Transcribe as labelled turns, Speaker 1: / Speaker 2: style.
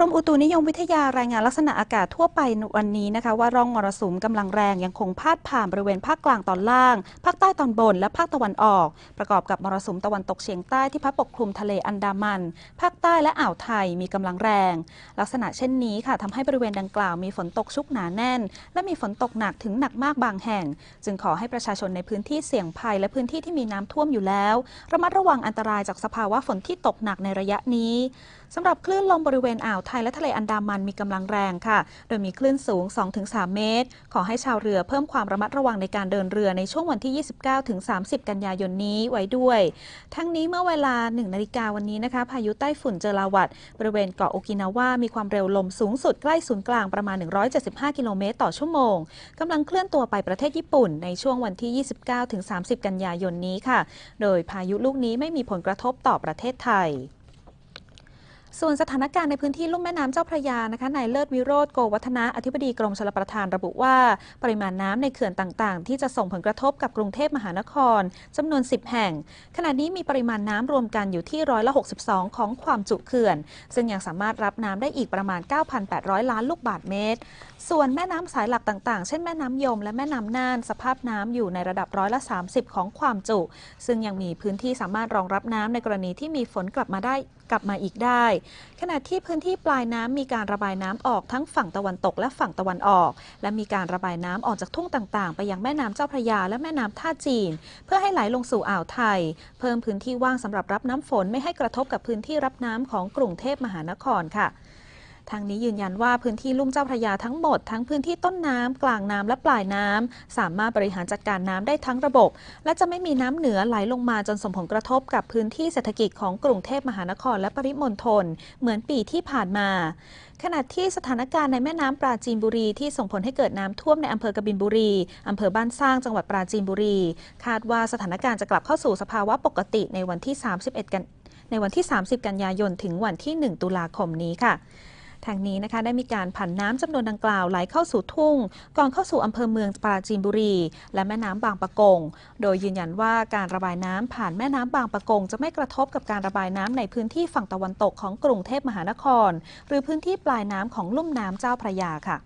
Speaker 1: กรมอุตุนิยมวิทยารายงานลักษณะอากาศทั่วไปวันนี้นะคะ ว่าร่องมรสุมกำลังแรงยังคงพาดผ่านบริเวณภาคกลางตอนล่าง ภาคใต้ตอนบนและภาคตะวันออก ประกอบกับมรสุมตะวันตกเฉียงใต้ที่พัดปกคลุมทะเลอันดามัน ภาคใต้และอ่าวไทยมีกำลังแรง ลักษณะเช่นนี้ค่ะทำให้บริเวณดังกล่าวมีฝนตกชุกหนาแน่น และมีฝนตกหนักถึงหนักมากบางแห่ง จึงขอให้ประชาชนในพื้นที่เสี่ยงภัย และพื้นที่ที่มีน้ำท่วมอยู่แล้ว ระมัดระวังอันตรายจากสภาวะฝนที่ตกหนักในระยะนี้สำหรับคลื่นลมบริเวณอ่าวไทยและทะเลอันดามันมีกำลังแรงค่ะ โดยมีคลื่นสูง 2-3 เมตร ขอให้ชาวเรือเพิ่มความระมัดระวังในการเดินเรือในช่วงวันที่ 29-30 กันยายนนี้ไว้ด้วย ทั้งนี้เมื่อเวลา 1 นาฬิกาวันนี้นะคะ พายุไต้ฝุ่นเจอราวัตบริเวณเกาะโอกินาวา มีความเร็วลมสูงสุดใกล้ศูนย์กลางประมาณ 175 กิโลเมตรต่อชั่วโมงกำลังเคลื่อนตัวไปประเทศญี่ปุ่น ในช่วงวันที่ 29-30 กันยายนนี้ค่ะ โดยพายุลูกนี้ไม่มีผลกระทบต่อประเทศไทย ส่วนสถานการณ์ในพื้นที่ลุ่มแม่น้ำเจ้าพระยานะคะนายเลิศวิโรธโกวัฒนะอธิบดีกรมชลประทานระบุว่า ปริมาณน้ำในเขื่อนต่างๆ ที่จะส่งผลกระทบกับกรุงเทพมหานครจำนวน 10 แห่ง ขณะนี้มีปริมาณน้ำรวมกันอยู่ที่ร้อยละ 62 ของความจุเขื่อน ซึ่งยังสามารถรับน้ำได้อีกประมาณ 9,800 ล้านลูกบาศก์เมตร ส่วนแม่น้ำสายหลักต่างๆ เช่นแม่น้ำยมและแม่น้ำน่าน สภาพน้ำอยู่ในระดับร้อยละ 30 ของความจุ ซึ่งยังมีพื้นที่สามารถรองรับน้ำในกรณีที่มีฝนกลับมาได้กลับมาอีกได้ขณะที่พื้นที่ปลายน้ำมีการระบายน้ำออกทั้งฝั่งตะวันตกและฝั่งตะวันออก และมีการระบายน้ำออกจากทุ่งต่างๆ ไปยังแม่น้ำเจ้าพระยาและแม่น้ำท่าจีน เพื่อให้ไหลลงสู่อ่าวไทย เพิ่มพื้นที่ว่างสำหรับรับน้ำฝนไม่ให้กระทบกับพื้นที่รับน้ำของกรุงเทพมหานครค่ะ ทางนี้ยืนยันว่าพื้นที่ลุ่มเจ้าพระยาทั้งหมด ทั้งพื้นที่ต้นน้ำกลางน้ำและปลายน้ำสามารถบริหารจัดการน้ำได้ทั้งระบบ และจะไม่มีน้ำเหนือไหลลงมาจนส่งผลกระทบกับพื้นที่เศรษฐกิจของกรุงเทพมหานครและปริมณฑลเหมือนปีที่ผ่านมาขณะที่สถานการณ์ในแม่น้ำปราจีนบุรีที่ส่งผลให้เกิดน้ำท่วมในอำเภอกบินบุรีอำเภอบ้านสร้างจังหวัดปราจีนบุรี คาดว่าสถานการณ์จะกลับเข้าสู่สภาวะปกติในวันที่ 31 กัน ในวันที่ 30 กันยายน ถึงวันที่ 1 ตุลาคมนี้ค่ะ ทางนี้นะคะได้มีการผันน้ำจำนวนดังกล่าวไหลเข้าสู่ทุ่ง ก่อนเข้าสู่อำเภอเมืองปราจีนบุรี และแม่น้ำบางปะกง โดยยืนยันว่าการระบายน้ำผ่านแม่น้ำบางปะกง จะไม่กระทบกับการระบายน้ำในพื้นที่ฝั่งตะวันตกของกรุงเทพมหานคร หรือพื้นที่ปลายน้ำของลุ่มน้ำเจ้าพระยาค่ะ